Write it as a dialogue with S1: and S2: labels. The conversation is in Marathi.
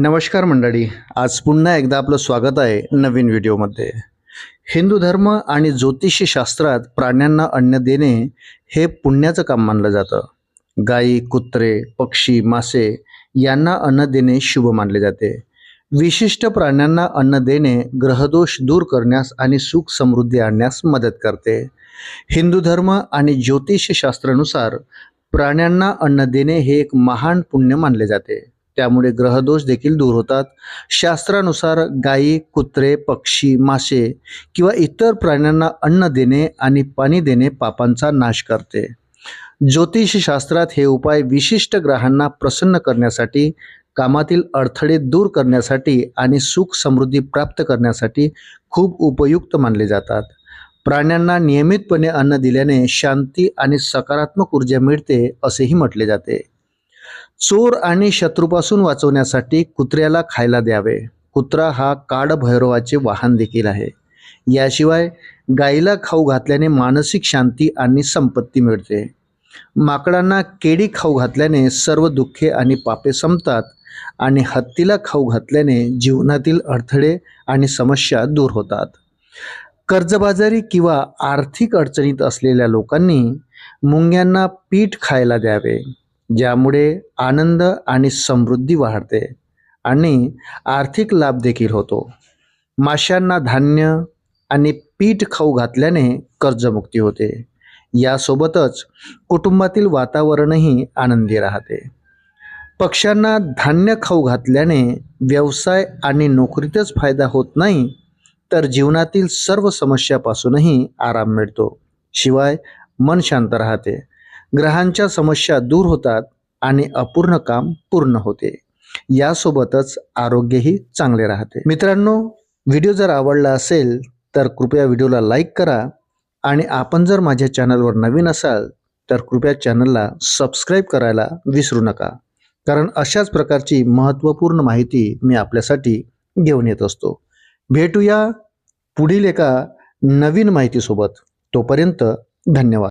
S1: नमस्कार मंडळी. आज पुन्हा एकदा आपलं स्वागत आहे नवीन व्हिडिओमध्ये. हिंदू धर्म आणि ज्योतिषशास्त्रात प्राण्यांना अन्न देणे हे पुण्याचं काम मानलं जातं. गायी कुत्रे पक्षी मासे यांना अन्न देणे शुभ मानले जाते. विशिष्ट प्राण्यांना अन्न देणे ग्रहदोष दूर करण्यास आणि सुख समृद्धी आणण्यास मदत करते. हिंदू धर्म आणि ज्योतिषशास्त्रानुसार प्राण्यांना अन्न देणे हे एक महान पुण्य मानले जाते. त्यामुळे ग्रहदोष देखील दूर होतात. शास्त्रानुसार गायी कुत्रे पक्षी मासे किंवा इतर प्राण्यांना अन्न देणे आणि पाणी देणे पापांचा नाश करते. ज्योतिषशास्त्रात हे उपाय विशिष्ट ग्रहांना प्रसन्न करण्यासाठी कामातील अडथळे दूर करण्यासाठी आणि सुख समृद्धी प्राप्त करण्यासाठी खूप उपयुक्त मानले जातात. प्राण्यांना नियमितपणे अन्न दिल्याने शांती आणि सकारात्मक ऊर्जा मिळते असेही म्हटले जाते. चोर आणि शत्रूपासून वाचवण्यासाठी कुत्र्याला खायला द्यावे. कुत्रा हा काडभैरवाचे वाहन देखील आहे. याशिवाय गाईला खाऊ घातल्याने मानसिक शांती आणि संपत्ती मिळते. माकडांना केळी खाऊ घातल्याने सर्व दुःखे आणि पापे संपतात आणि हत्तीला खाऊ घातल्याने जीवनातील अडथळे आणि समस्या दूर होतात. कर्जबाजारी किंवा आर्थिक अडचणीत असलेल्या लोकांनी मुंग्यांना पीठ खायला द्यावे. ज्यामुळे आनंद आणि समृद्धी वाढते आणि आर्थिक लाभ देखील होतो. माशांना धान्य आणि पीठ खाऊ घातल्याने कर्जमुक्ती होते. यासोबतच कुटुंबातील वातावरणही आनंदी राहते. पक्ष्यांना धान्य खाऊ घातल्याने व्यवसाय आणि नोकरीतच फायदा होत नाही तर जीवनातील सर्व समस्यापासूनही आराम मिळतो. शिवाय मन शांत राहते. ग्रहांच्या समस्या दूर होतात आणि अपूर्ण काम पूर्ण होते. यासोबतच आरोग्यही चांगले राहते. मित्रांनो व्हिडिओ जर आवडला असेल तर कृपया व्हिडिओला लाईक करा आणि आपण जर माझ्या चॅनलवर नवीन असाल तर कृपया चॅनलला सबस्क्राईब करायला विसरू नका. कारण अशाच प्रकारची महत्त्वपूर्ण माहिती मी आपल्यासाठी घेऊन येत असतो. भेटूया पुढील एका नवीन माहितीसोबत. तोपर्यंत धन्यवाद.